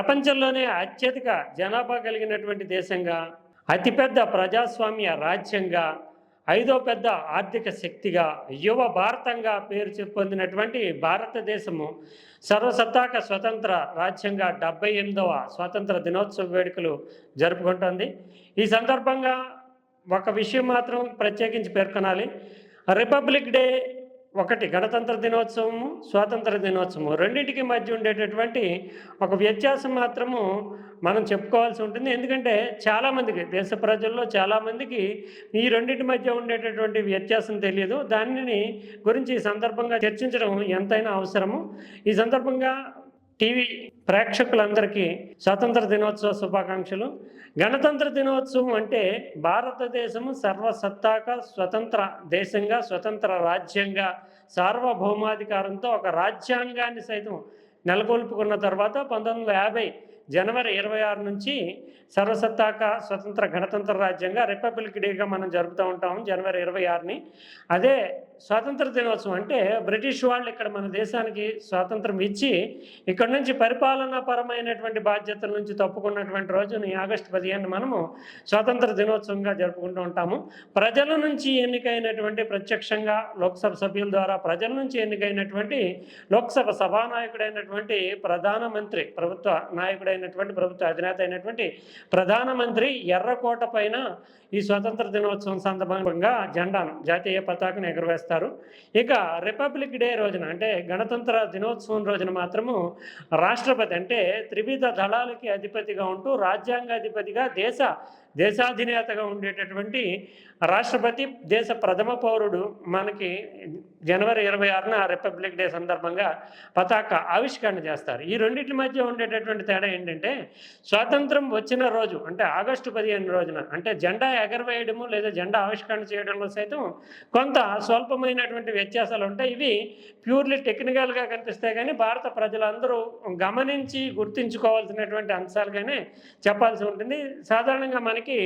ప్రపంచంలోనే అత్యధిక జనాభా కలిగినటువంటి దేశంగా అతిపెద్ద ప్రజాస్వామ్య రాజ్యంగా ఐదో పెద్ద ఆర్థిక శక్తిగా యువ భారతంగా పేరు పొందినటువంటి భారతదేశము సర్వసత్తాక స్వతంత్ర రాజ్యంగా డెబ్బై ఎనిమిదవ స్వాతంత్ర దినోత్సవ వేడుకలు జరుపుకుంటోంది. ఈ సందర్భంగా ఒక విషయం మాత్రం ప్రత్యేకించి పేర్కొనాలి. రిపబ్లిక్ డే ఒకటి గణతంత్ర దినోత్సవము స్వాతంత్ర దినోత్సవము. రెండింటికి మధ్య ఉండేటటువంటి ఒక వ్యత్యాసం మాత్రము మనం చెప్పుకోవాల్సి ఉంటుంది. ఎందుకంటే చాలామందికి దేశ ప్రజల్లో చాలామందికి ఈ రెండింటి మధ్య ఉండేటటువంటి వ్యత్యాసం తెలియదు. దానిని గురించి ఈ సందర్భంగా చర్చించడం ఎంతైనా అవసరము. ఈ సందర్భంగా టీవీ ప్రేక్షకులందరికీ స్వాతంత్ర దినోత్సవ శుభాకాంక్షలు. గణతంత్ర దినోత్సవం అంటే భారతదేశము సర్వసత్తాక స్వతంత్ర దేశంగా స్వతంత్ర రాజ్యంగా సార్వభౌమాధికారంతో ఒక రాజ్యాంగాన్ని సైతం నెలకొల్పుకున్న తర్వాత పంతొమ్మిది వందల యాభై జనవరి ఇరవై ఆరు నుంచి సర్వసత్తాక స్వతంత్ర గణతంత్ర రాజ్యంగా రిపబ్లిక్ డేగా మనం జరుపుతూ ఉంటాం జనవరి ఇరవై ఆరుని. అదే స్వాతంత్ర దినోత్సవం అంటే బ్రిటిష్ వాళ్ళు ఇక్కడ మన దేశానికి స్వాతంత్రం ఇచ్చి ఇక్కడ నుంచి పరిపాలనా పరమైనటువంటి బాధ్యతల నుంచి తప్పుకున్నటువంటి రోజుని ఆగస్టు పదిహేను మనము స్వాతంత్ర దినోత్సవంగా జరుపుకుంటూ ఉంటాము. ప్రజల నుంచి ఎన్నికైనటువంటి ప్రత్యక్షంగా లోక్సభ సభ్యుల ద్వారా ప్రజల నుంచి ఎన్నికైనటువంటి లోక్సభ సభానాయకుడైనటువంటి ప్రధానమంత్రి ప్రభుత్వ నాయకుడైన అయినటువంటి ప్రభుత్వ అధినేత అయినటువంటి ప్రధానమంత్రి ఎర్రకోట పైన ఈ స్వాతంత్ర దినోత్సవం సందర్భంగా జెండాను జాతీయ పతాకను ఎగురవేస్తారు. ఇక రిపబ్లిక్ డే రోజున అంటే గణతంత్ర దినోత్సవం రోజున మాత్రము రాష్ట్రపతి అంటే త్రివిధ దళాలకి అధిపతిగా ఉంటూ రాజ్యాంగాధిపతిగా దేశ దేశాధినేతగా ఉండేటటువంటి రాష్ట్రపతి దేశ ప్రథమ పౌరుడు మనకి జనవరి ఇరవై ఆరున రిపబ్లిక్ డే సందర్భంగా పతాక ఆవిష్కరణ చేస్తారు. ఈ రెండింటి మధ్య ఉండేటటువంటి తేడా ఏంటంటే స్వాతంత్రం వచ్చిన రోజు అంటే ఆగస్టు పదిహేను రోజున అంటే జెండా ఎగరవేయడము లేదా జెండా ఆవిష్కరణ చేయడంలో సైతం కొంత స్వల్పమైనటువంటి వ్యత్యాసాలు ఉంటాయి. ఇవి ప్యూర్లీ టెక్నికల్గా కనిపిస్తాయి కానీ భారత ప్రజలందరూ గమనించి గుర్తించుకోవాల్సినటువంటి అంశాలుగానే చెప్పాల్సి ఉంటుంది. సాధారణంగా మనకి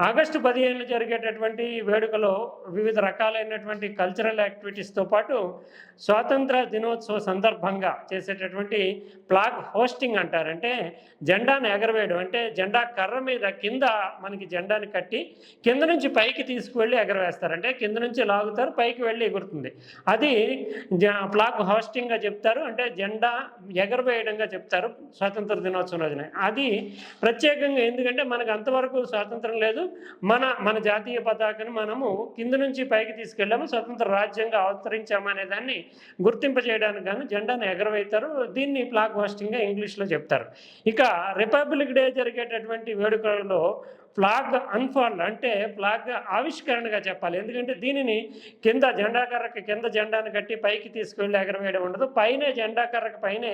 ఆగస్టు పదిహేను జరిగేటటువంటి వేడుకలో వివిధ రకాలైనటువంటి కల్చరల్ యాక్టివిటీస్తో పాటు స్వాతంత్ర దినోత్సవ సందర్భంగా చేసేటటువంటి ప్లాగ్ హోస్టింగ్ అంటారంటే జెండాను ఎగరవేయడం. అంటే జెండా కర్ర మీద కింద మనకి జెండాని కట్టి కింద నుంచి పైకి తీసుకువెళ్ళి ఎగరవేస్తారంటే కింద నుంచి లాగుతారు పైకి వెళ్ళి ఎగురుతుంది. అది జ- హోస్టింగ్గా చెప్తారు. అంటే జెండా ఎగరవేయడంగా చెప్తారు స్వాతంత్ర దినోత్సవం రోజున. అది ప్రత్యేకంగా ఎందుకంటే మనకు అంతవరకు స్వాతంత్రం లేదు. మన మన జాతీయ పతాకను మనము కింద నుంచి పైకి తీసుకెళ్ళాము స్వతంత్ర రాజ్యంగా అవతరించాము అనే దాన్ని గుర్తింపజేయడానికి గాను జెండాను ఎగరవేస్తారు. దీన్ని ఫ్లాగ్ హోస్టింగ్గా ఇంగ్లీష్లో చెప్తారు. ఇక రిపబ్లిక్ డే జరిగేటటువంటి వేడుకలలో ఫ్లాగ్ అన్ఫాల్డ్ అంటే ఫ్లాగ్ ఆవిష్కరణగా చెప్పాలి. ఎందుకంటే దీనిని కింద జెండా కర్రకి కింద జెండాను కట్టి పైకి తీసుకువెళ్ళి ఎగరవేయడం ఉండదు. పైనే జెండా కర్రకి పైనే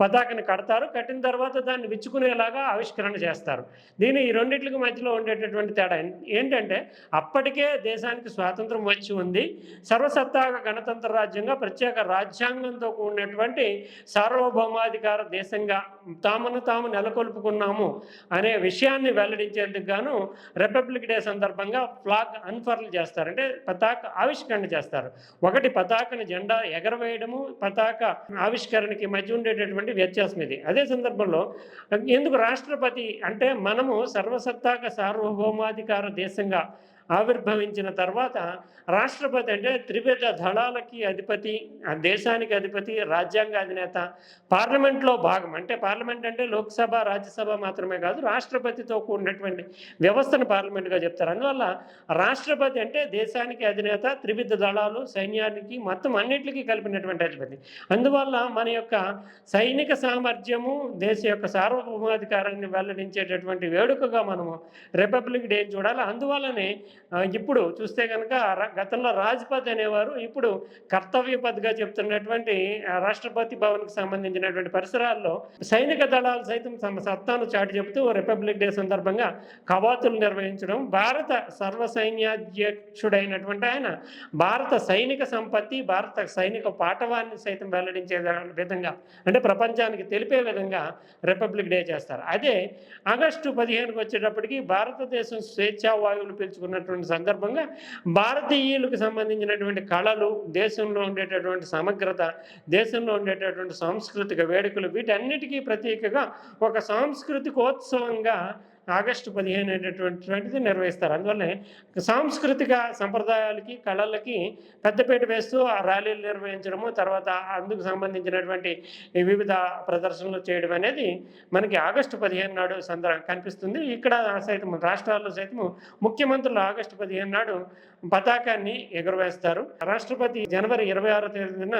పతాకని కడతారు. కట్టిన తర్వాత దాన్ని విచ్చుకునేలాగా ఆవిష్కరణ చేస్తారు. దీని ఈ రెండింటికి మధ్యలో ఉండేటటువంటి తేడా ఏంటంటే అప్పటికే దేశానికి స్వాతంత్రం వచ్చి ఉంది. సర్వసత్తాక గణతంత్ర రాజ్యంగా ప్రత్యేక రాజ్యాంగంతో కూడినటువంటి సార్వభౌమాధికార దేశంగా తామును తాము నెలకొల్పుకున్నాము అనే విషయాన్ని వెల్లడించేందుకు గాను రిపబ్లిక్ డే సందర్భంగా ఫ్లాగ్ అన్ఫర్ల్ చేస్తారు. అంటే పతాక ఆవిష్కరణ చేస్తారు. ఒకటి పతాకని జెండా ఎగరవేయడము పతాక ఆవిష్కరణకి మధ్య ఉండేటటువంటి వ్యత్యాసం ఇది. అదే సందర్భంలో ఎందుకు రాష్ట్రపతి అంటే మనము సర్వసత్తాక సార్వభౌమాధికార దేశంగా ఆవిర్భవించిన తర్వాత రాష్ట్రపతి అంటే త్రివిధ దళాలకి అధిపతి ఆ దేశానికి అధిపతి రాజ్యాంగ అధినేత పార్లమెంట్లో భాగం. అంటే పార్లమెంట్ అంటే లోక్సభ రాజ్యసభ మాత్రమే కాదు రాష్ట్రపతితో కూడినటువంటి వ్యవస్థను పార్లమెంట్గా చెప్తారు. అందువల్ల రాష్ట్రపతి అంటే దేశానికి అధినేత త్రివిధ దళాలు సైన్యానికి మొత్తం అన్నిటికీ కలిపినటువంటి అధిపతి. అందువల్ల మన యొక్క సైనిక సామర్థ్యము దేశ యొక్క సార్వభౌమాధికారాన్ని వెల్లడించేటటువంటి వేడుకగా మనము రిపబ్లిక్ డే చూడాలి. అందువల్లనే ఇప్పుడు చూస్తే కనుక గతంలో రాజ్పథ్ అనేవారు ఇప్పుడు కర్తవ్యపథ్గా చెప్తున్నటువంటి రాష్ట్రపతి భవన్కి సంబంధించినటువంటి పరిసరాల్లో సైనిక దళాలు సైతం తమ సత్తాను చాటి చెబుతూ రిపబ్లిక్ డే సందర్భంగా కవాతులు నిర్వహించడం భారత సర్వ సైన్యాధ్యక్షుడైనటువంటి ఆయన భారత సైనిక సంపత్తి భారత సైనిక పాఠవాన్ని సైతం వెల్లడించే విధంగా అంటే ప్రపంచానికి తెలిపే విధంగా రిపబ్లిక్ డే చేస్తారు. అదే ఆగస్టు పదిహేనుకి వచ్చేటప్పటికి భారతదేశం స్వేచ్ఛా వాయువులు పీల్చుకున్నటువంటి జరుపుకునేటటువంటి సందర్భంగా భారతీయులకు సంబంధించినటువంటి కళలు దేశంలో ఉండేటటువంటి సమగ్రత దేశంలో ఉండేటటువంటి సాంస్కృతిక వేడుకలు వీటన్నిటికీ ప్రత్యేకగా ఒక సాంస్కృతికోత్సవంగా ఆగస్టు పదిహేను అనేటటువంటిది నిర్వహిస్తారు. అందువల్లే సాంస్కృతిక సంప్రదాయాలకి కళలకి పెద్దపీట వేస్తూ ఆ ర్యాలీలు నిర్వహించడము తర్వాత అందుకు సంబంధించినటువంటి వివిధ ప్రదర్శనలు చేయడం అనేది మనకి ఆగస్టు పదిహేను నాడు సందర్భం కనిపిస్తుంది. ఇక్కడ సైతం రాష్ట్రాల్లో సైతం ముఖ్యమంత్రులు ఆగస్టు పదిహేను నాడు పతాకాన్ని ఎగురవేస్తారు. రాష్ట్రపతి జనవరి ఇరవై ఆరో తేదీన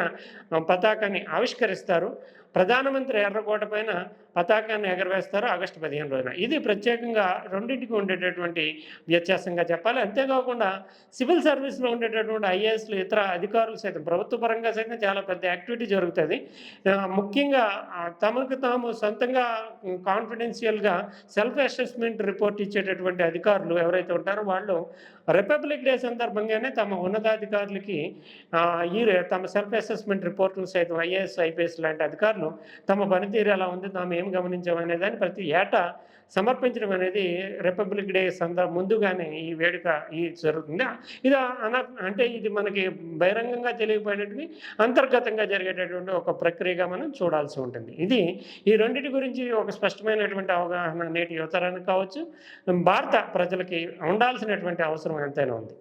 పతాకాన్ని ఆవిష్కరిస్తారు. ప్రధానమంత్రి ఎర్రకోట పైన పతాకాన్ని ఎగరవేస్తారు ఆగస్టు పదిహేను రోజున. ఇది ప్రత్యేకంగా రెండింటికి ఉండేటటువంటి వ్యత్యాసంగా చెప్పాలి. అంతేకాకుండా సివిల్ సర్వీస్లో ఉండేటటువంటి ఐఏఎస్లు ఇతర అధికారులు సైతం ప్రభుత్వ పరంగా సైతం చాలా పెద్ద యాక్టివిటీ జరుగుతుంది. ముఖ్యంగా తమకు తాము సొంతంగా కాన్ఫిడెన్షియల్గా సెల్ఫ్ అసెస్మెంట్ రిపోర్ట్ ఇచ్చేటటువంటి అధికారులు ఎవరైతే ఉంటారో వాళ్ళు రిపబ్లిక్ డే సందర్భంగానే తమ ఉన్నతాధికారులకి ఈ తమ సెల్ఫ్ అసెస్మెంట్ రిపోర్టులు సైతం ఐఏఎస్ ఐపీఎస్ లాంటి అధికారులు తమ పనితీరు ఎలా ఉంది తాము ఏం గమనించాం అనేదాన్ని ప్రతి ఏటా సమర్పించడం అనేది రిపబ్లిక్ డే సందర్భ ముందుగానే ఈ వేడుక ఈ జరుగుతుంది? ఇది అన అంటే ఇది మనకి బహిరంగంగా తెలియపోయినటువంటి అంతర్గతంగా జరిగేటటువంటి ఒక ప్రక్రియగా మనం చూడాల్సి ఉంటుంది. ఇది ఈ రెండింటి గురించి ఒక స్పష్టమైనటువంటి అవగాహన నేటి యువతరానికి కావచ్చు భారత ప్రజలకి ఉండాల్సినటువంటి అవసరం ఎంతైనా ఉంది.